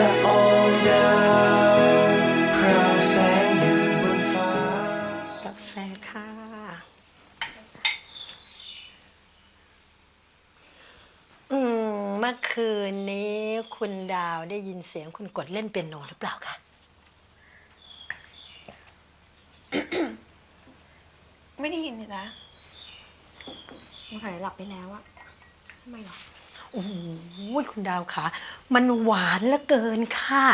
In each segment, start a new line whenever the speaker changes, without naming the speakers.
ละอองดาวพราวแสงอยู่บนฟ้า
กาแฟค่ะ อืม เมื่อคืนนี้คุณดาวได้ยินเสียงคุณกดเล่นเปียโนหรือเปล่าคะ
ไม่ได้ยินเลยนะสงสัยหลับไปแล้วอะทำไมหรอ
โอ้โหคุณดาวคะมันหวานเหลือเกินค่ะ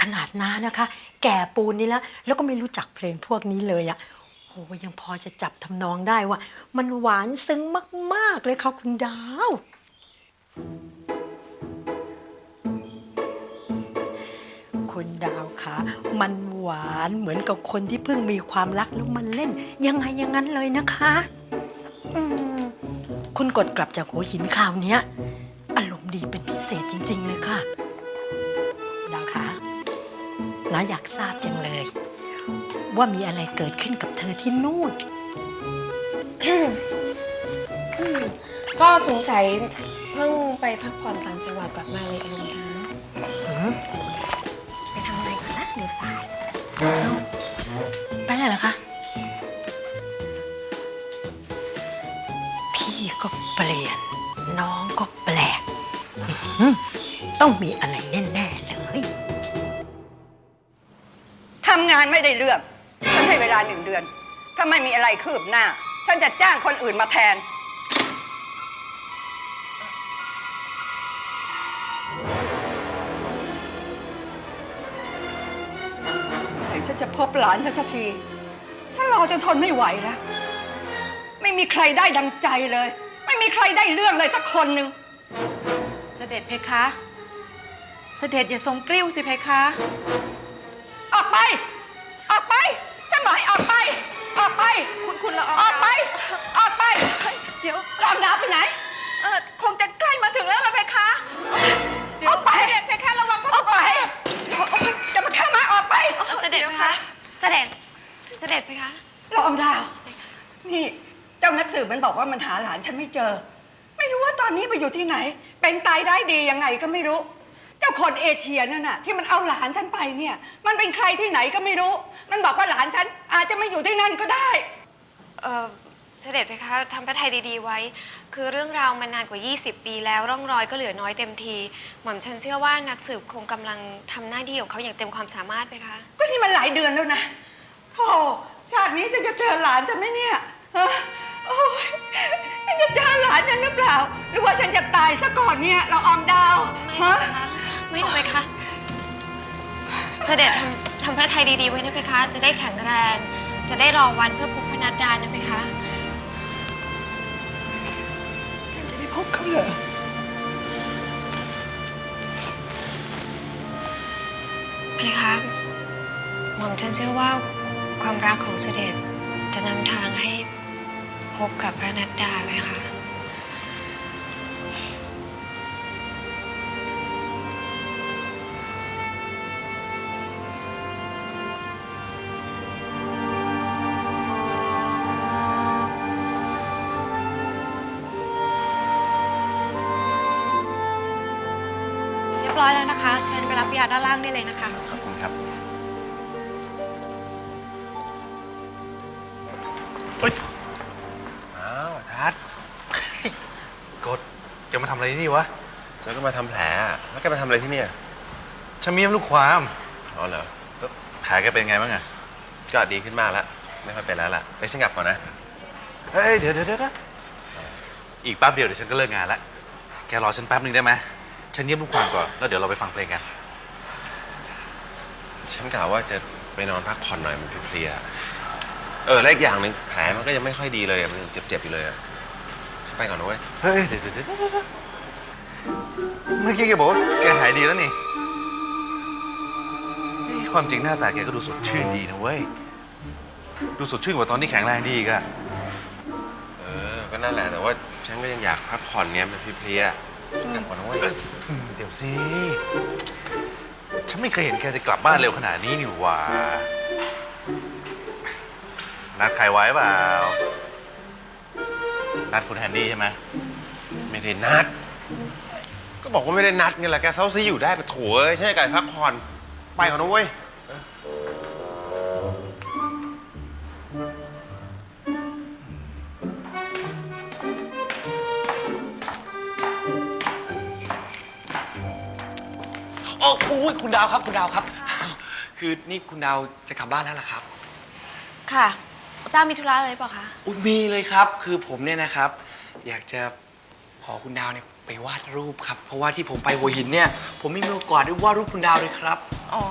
ขนาดน้านะคะ แก่ปูนนี่แล้ว แล้วก็ไม่รู้จักเพลงพวกนี้เลยอะโอ้ยังพอจะจับทำนองได้ว่า มันหวานซึ้งมาก ๆ เลยค่ะคุณดาว คุณดาวคะมันหวานเหมือนกับคนที่เพิ่งมีความรักแล้วมันเล่น ยังไงอยังงั้นเลยนะคะ อืมคุณกดกลับจากหัวหินคราวเนี้ย ณ์ดีเป็นพิเศษจริง ๆ เลยค่ะดาวคะน้าอยากทราบจังเลย ว่ามีอะไรเกิดขึ้นกับเธอที่นู่น
ก็สงสัยเพิ่งไปพักผ่อนต่างจังหวัดกลับมาเลยอารมณ์ดี
หือ
ไปทำอะไรก่อนนะเดี๋ยวสาย
ไปไหนเหรอคะ พี่ก็เปลี่ยน น้องก็แปลกอื้อหือ ต้องมีอะไรแน่ๆเลย
ทำงานไม่ได้เรื่อง ฉันให้เวลาหนึ่งเดือน ถ้าไม่มีอะไรคืบหน้า ฉันจะจ้างคนอื่นมาแทนไหนฉันจะพบหลานฉันสักที ฉันรอจนทนไม่ไหวแล้ว ไม่มีใครได้ดังใจเลย ไม่มีใครได้เรื่องเลยสักคนหนึ่ง
เส ด็จเพคะ เสด็จอย่าทรงกริ้วสิเพคะ
ออกไป ออกไปฉันบอกให้ออกไป ออกไป
คุณคุณละอ
ออกไป ออกไป
เดี๋ยว
รองดาวไปไหน
เออคงจะใกล้มาถึงแล้วละเพคะเดี๋ยว
เอาไป
เสด็จเพคะระวังพระ
ออกไป จะมาเข้ามาออกไป
เสด็จไหมคะเสด็จเสด็จไหมคะ
รองดาว นี่เจ้านักสืบมันบอกว่ามันหาหลานฉันไม่เจอ ไม่รู้ว่าตอนนี้ไปอยู่ที่ไหน เป็นตายได้ดียังไงก็ไม่รู้ เจ้าคนเอเชียนั่นน่ะที่มันเอาหลานฉันไปเนี่ย มันเป็นใครที่ไหนก็ไม่รู้ มันบอกว่าหลานฉันอาจจะไม่อยู่ที่นั่นก็ได้
เออเสด็จไหมคะทำพระไทยดีๆไว้ คือเรื่องราวมันนานกว่า 20 ปีแล้วร่องรอยก็เหลือน้อยเต็มที หม่อมฉันเชื่อว่านักสืบคงกำลังทำหน้าที่ของเขาอย่างเต็มความสามารถไปคะ
ก็นี่มันหลายเดือนแล้วนะโธ่ชาตินี้ฉันจะเจอหลานฉันไหมเนี่ยฮะโอ้ย ฉันจะเจอหลานฉันหรือเปล่า หรือว่าฉันจะตายซะก่อนเนี่ยเราออมดาว
ไม่
ฮะ
นะคะไม่ไหมคะเสด็จทำทำพระไทยดีๆไว้นะเพคะ จะได้แข็งแรง จะได้รอวันเพื่อพบพนัดดานะเพคะ
ฉันจะได้พบเขาเหรอ
เพคะหม่อมฉันเชื่อว่าความรักของเสด็จจะนำทางให้ พบกับพระนัดดาไหมคะ
เรียบร้อยแล้วนะคะ เชิญไปรับยาด้านล่างได้เลยนะคะ
ขอบคุณครับ เฮ้ย มาทำอะไรที่นี่วะ
ฉันก็มาทำแผลอะแล้วแกมาทำอะไรที่เนี่ย
ฉันมีลูกความ
อ๋อเหรอ
แล้วแผลแกเป็นไงบ้างอะ
ก็ดีขึ้นมากแล้ว ไม่ค่อยเป็นแล้วล่ะ ไปฉันกลับก่อนนะ
เฮ้ยเดี๋ยวเดี๋ยวเดี๋ยวอีกแป๊บเดียวเดี๋ยวฉันก็เลิกงานแล้วแกรอฉันแป๊บหนึ่งได้ไหมฉันเยี่ยมลูกความก่อนแล้วเดี๋ยวเราไปฟังเพลงกัน
ฉันกะว่าจะไปนอนพักผ่อนหน่อยมันเพลียๆเออ และอีกอย่างหนึ่งแผลมันก็ยังไม่ค่อยดีเลยอะมันยังเจ็บๆอยู่เลยอะฉัน ไปก่อนนะเว้ย
เฮ้ยเดี๋ยวเดี๋ยวเดี๋ยวเดี๋ยวเมื่อกี้แกบอกว่าแกหายดีแล้วนี่เฮ้ยความจริงหน้าตาแกก็ดูสดชื่นดีนะเว้ย ดูสดชื่นกว่าตอนที่แข็งแรงดีอีกอะ
เออ ก็นั่นแหละ แต่ว่าฉันก็ยังอยากพักผ่อนเนี่ยมันเพลียๆฉันกลับก่อนนะเว้ย
อืมเดี๋ยวสิ ฉันไม่เคยเห็นแกจะกลับบ้านเร็วขนาดนี้นี่หว่านัดใครไว้เปล่า นัดคุณแฮนดี้ใช่ไหม
ไม่ได้นัดก็ก็บอกว่าไม่ได้นัดไงล่ะแกเซาซีอยู่ได้ไปโถเอ้ยใช่ไก่พักผ่อน ไปก่อนนะเว้ย
โอ้อุ้ยคุณดาวครับ คุณดาวครับคือนี่คุณดาวจะกลับบ้านแล้วล่ะครับ
ค่ะ เจ้ามีธุระอะไรเปล่าคะ
อุ้ยมีเลยครับ คือผมเนี่ยนะครับ อยากจะขอคุณดาวเนี่ยไปวาดรูปครับ เพราะว่าที่ผมไปหัวหินเนี่ย ผมไม่มีโอกาสได้วาดรูปคุณดาวเลยครับ
อ๋อ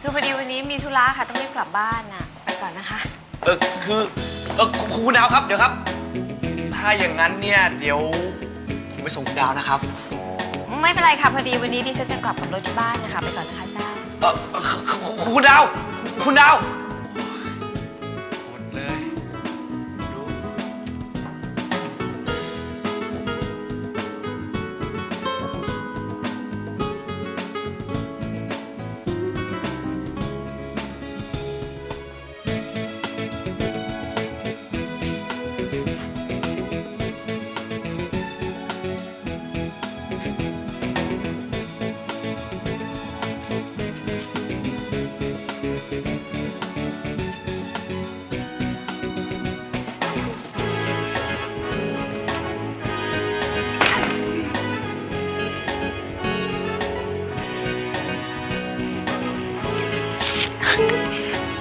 คือพอดีวันนี้มีธุระค่ะ ต้องรีบกลับบ้านน่ะ ไปก่อนนะคะ
เออคือเออคุณคุณดาวครับเดี๋ยวครับ ถ้าอย่างนั้นเนี่ยเดี๋ยวผมไปส่งคุณดาวนะครับ
ไม่เป็นไรค่ะ พอดีวันนี้ดิฉันจะกลับกับรถที่บ้านนะคะ ไปก่อนนะคะเจ้า
เออเอ่อคุณคุณดาว คุณดาว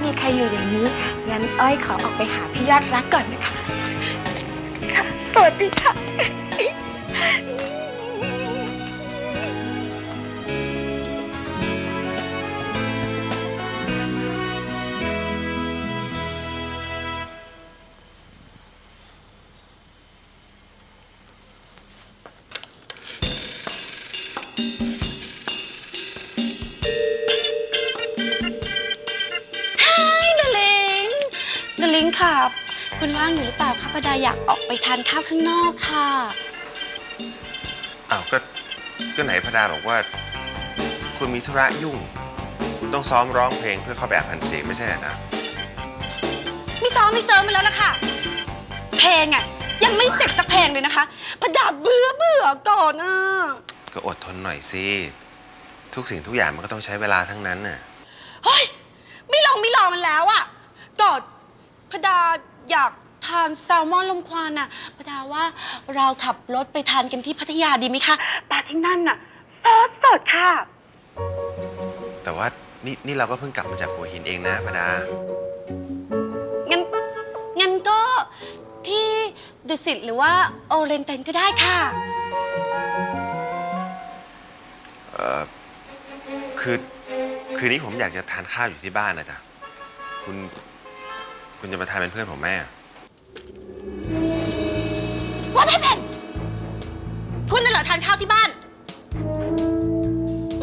มี
ใครอยู่อย่างนี้ งั้นอ้อยขอออกไปหาพี่ยอดรักก่อนนะคะค่ะสวัสดีค่ะ
ดาลิงค่ะ คุณว่างอยู่หรือเปล่าคะปดาอยากออกไปทานข้าวข้างนอกค่ะ
อ้าวก็ก็ไหนพระดาบอกว่า คุณมีธุระยุ่ง คุณต้องซ้อมร้องเพลงเพื่อเข้าแบบแผ่นเสียงไม่ใช่เหรอนะ
ไม่ซ้อมไม่เซิร์มไปแล้วล่ะค่ะ เพลงอะ ยังไม่เสร็จสักเพลงเลยนะคะปดาเบื่อเบื่อก่อนอะ
ก็อดทนหน่อยสิ ทุกสิ่งทุกอย่างมันก็ต้องใช้เวลาทั้งนั้นน่ะ
เฮ้ย ไม่ลองไม่ลองมันแล้วอะก่อ นพดาอยากทานแซลมอนลมควันอะพดาว่าเราขับรถไปทานกันที่พัทยาดีไหมคะปลาที่นั่นน่ะสดสดๆค่ะ
แต่ว่านี่นี่เราก็เพิ่งกลับมาจากหัวหินเองนะพระดา
งั้นงั้นก็ที่ดุสิตหรือว่าโอเรนเตนก็ได้ค่ะ
เอ่อ คือ คืนนี้ผมอยากจะทานข้าวอยู่ที่บ้านนะจ๊ะ คุณ คุณจะมาทานเป็นเพื่อนผมไหมอะ
ว่าให้เป็นคุณน่ะเหรอทานข้าวที่บ้าน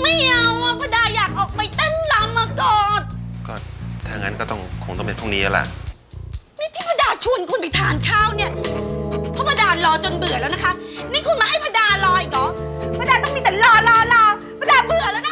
ไม่เอาอะพดาอยากออกไปเต้นรำมาก่อน
ก็ถ้างั้นก็ต้องคงต้องเป็นพรุ่งนี้แล้วล่ะ
นี่ที่พดาชวนคุณไปทานข้าวเนี่ยเพราะพดารอจนเบื่อแล้วนะคะ นี่คุณมาให้พดารออีกเหรอพดาต้องมีแต่รอรอรอพดาเบื่อแล้วนะ